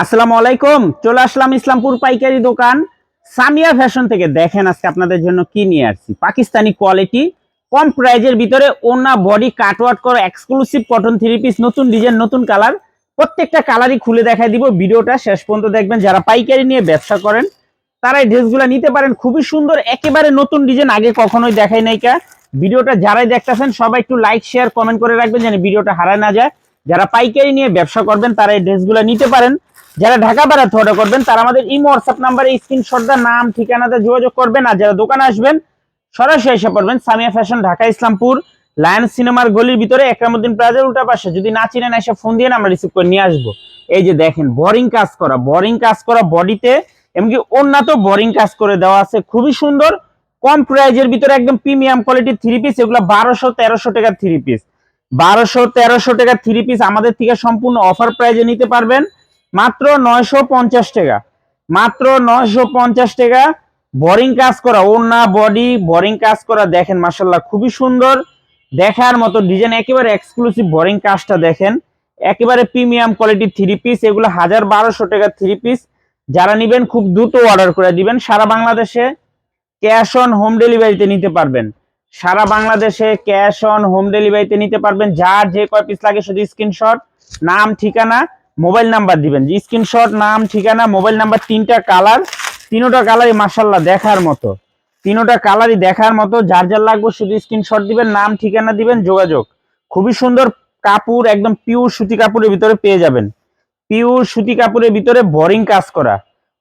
আসসালামু আলাইকুম, চলে আসলাম ইসলামপুর পাইকারি দোকান। সামিয়া ফ্যাশন থেকে দেখেন আজকে আপনাদের জন্য কি নিয়ে আসছি। পাকিস্তানি কোয়ালিটি, কম প্রাইজের ভিতরে ওনা বডি কাটওয়ার্ট করা এক্সক্লুসিভ কটন থ্রি পিস নতুন ডিজাইন নতুন কালার প্রত্যেকটা কালারই খুলে দেখাই দিব, ভিডিওটা শেষ পর্যন্ত দেখবেন। যারা পাইকারি নিয়ে ব্যবসা করেন তারা এই ড্রেসগুলো নিতে পারেন। খুবই সুন্দর, একেবারে নতুন ডিজাইন আগে কখনোই দেখাই নাই কা। ভিডিওটা যারাই দেখতেছেন, সবাই একটু লাইক শেয়ার কমেন্ট করে রাখবেন, যেন ভিডিওটা হারায় না যায়। যারা পাইকারি নিয়ে ব্যবসা করবেন, তারা এই ড্রেসগুলো নিতে পারেন। যারা ঢাকা বেড়াতে অর্ডার করবেন, তারা আমাদের ইমো হোয়াটসঅ্যাপ নাম্বারে স্ক্রিনশটটা নাম, ঠিকানাতে যোগাযোগ করবেন। আর যারা দোকানে আসবেন, সরাসরি এসে পড়বেন সামিয়া ফ্যাশন ঢাকা, ইসলামপুর লায়ন সিনেমার গলির ভিতরে, একরামুদ্দিন প্লাজার উল্টা পাশে। যদি না চিনেন, এসে ফোন দিয়ে আমরা রিসিভ করে নিয়ে আসব। এই যে দেখেন বোরিং কাজ করা বোরিং কাজ করা বডিতে এমনকি উন্নত বোরিং কাজ করে দেওয়া আছে। খুবই সুন্দর, কম প্রাইজের ভিতরে একদম প্রিমিয়াম কোয়ালিটির থ্রি পিস এগুলো বারোশো, তেরোশো টাকার থ্রি পিস বারোশো, তেরোশো টাকার থ্রি পিস আমাদের থেকে সম্পূর্ণ অফার প্রাইজে নিতে পারবেন। মাত্র নয়শো পঞ্চাশ টাকা। মাত্র নয়শো পঞ্চাশ টাকা। বোরিং কাজ করা ওনা বডি বোরিং কাজ করা, দেখেন মাসাল্লাহ খুবই সুন্দর। দেখার মতো ডিজাইন একেবারে এক্সক্লুসিভ বোরিং কাজটা দেখেন। একেবারে প্রিমিয়াম কোয়ালিটির থ্রি পিস এগুলো হাজার বারোশো টাকা থ্রি পিস যারা নিবেন খুব দ্রুত অর্ডার করে দিবেন। সারা বাংলাদেশে ক্যাশ অন হোম ডেলিভারিতে নিতে পারবেন। সারা বাংলাদেশে ক্যাশ অন হোম ডেলিভারিতে নিতে পারবেন। যার যে কয় পিস লাগে শুধু স্ক্রিনশট নাম, ঠিকানা মোবাইল নাম্বার দিবেন স্ক্রিনশট, নাম, ঠিকানা, মোবাইল নাম্বার, তিনটা কালার, তিনোটা কালারই মাসাল্লাহ দেখার মতো। তিনোটা কালারই দেখার মতো, যার যার লাগবে শুধু স্ক্রিনশট দিবেন, নাম, ঠিকানা দিবেন, যোগাযোগ। খুবই সুন্দর কাপড়, একদম পিওর সুতি কাপড়ের ভিতরে পেয়ে যাবেন। পিওর সুতি কাপড়ের ভিতরে বোরিং কাজ করা।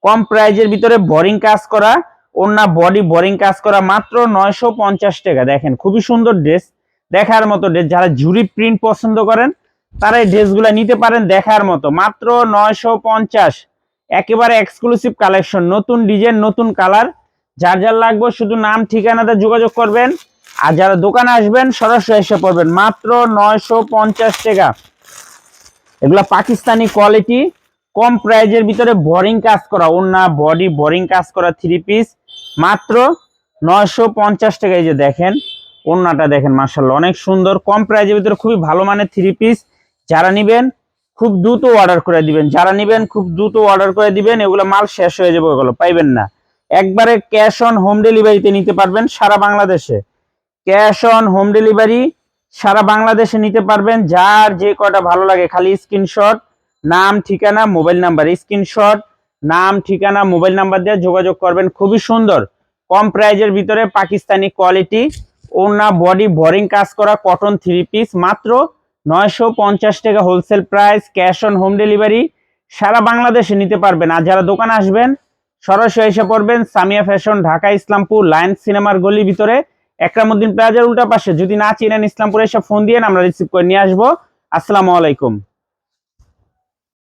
কম প্রাইজের ভিতরে বোরিং কাজ করা। ওনা বডি বোরিং কাজ করা মাত্র নয়শো পঞ্চাশ টাকা। দেখেন, খুবই সুন্দর ড্রেস দেখার মতো ড্রেস যারা ঝুরি প্রিন্ট পছন্দ করেন তারা এই ড্রেসগুলো নিতে পারেন দেখার মতো। মাত্র নয়শো পঞ্চাশ। একেবারে এক্সক্লুসিভ কালেকশন নতুন ডিজাইন নতুন কালার যার যার লাগবে শুধু নাম, ঠিকানাতে যোগাযোগ করবেন। আর যারা দোকানে আসবেন, সরাসরি এসে পড়বেন। মাত্র নয়শো পঞ্চাশ টাকা। এগুলা পাকিস্তানি কোয়ালিটি কম প্রাইজের ভিতরে বোরিং কাজ করা। ওনা বডি বোরিং কাজ করা থ্রি পিস মাত্র নয়শো পঞ্চাশ টাকা এই যে দেখেন ওন্নাটা দেখেন মার্শাল্লাহ অনেক সুন্দর। কম প্রাইজের ভিতরে খুবই ভালো মানের থ্রি পিস যারা নিবেন, খুব দ্রুত অর্ডার করে দিবেন। যারা নিবেন, খুব দ্রুত অর্ডার করে দিবেন, এগুলো মাল শেষ হয়ে যাবে এগুলো পাইবেন না। একবারে ক্যাশ অন হোম ডেলিভারিতে নিতে পারবেন সারা বাংলাদেশে। ক্যাশ অন হোম ডেলিভারি সারা বাংলাদেশে নিতে পারবেন, যার যে কটা ভালো লাগে, খালি স্ক্রিনশট নাম, ঠিকানা মোবাইল নাম্বার স্ক্রিনশট নাম, ঠিকানা মোবাইল নাম্বার দিয়ে যোগাযোগ করবেন, খুবই সুন্দর। কম প্রাইজের ভিতরে পাকিস্তানি কোয়ালিটি ওনা বডি বোরিং কাজ করা কটন থ্রি পিস মাত্র নয়শো পঞ্চাশ টাকা wholesale price cash on home delivery সারা বাংলাদেশে নিতে পারবেন। আর যারা দোকানে আসবেন, সরাসরি এসে পড়বেন সামিয়া ফ্যাশন, ঢাকা, ইসলামপুর লায়ন সিনেমার গলির ভিতরে। একরামুদ্দিন প্লাজার উল্টা পাশে, যদি না চিনেন ইসলামপুরে, এসে ফোন দিয়ে আমরা রিসিভ করে নিয়ে আসব। আসসালামু আলাইকুম।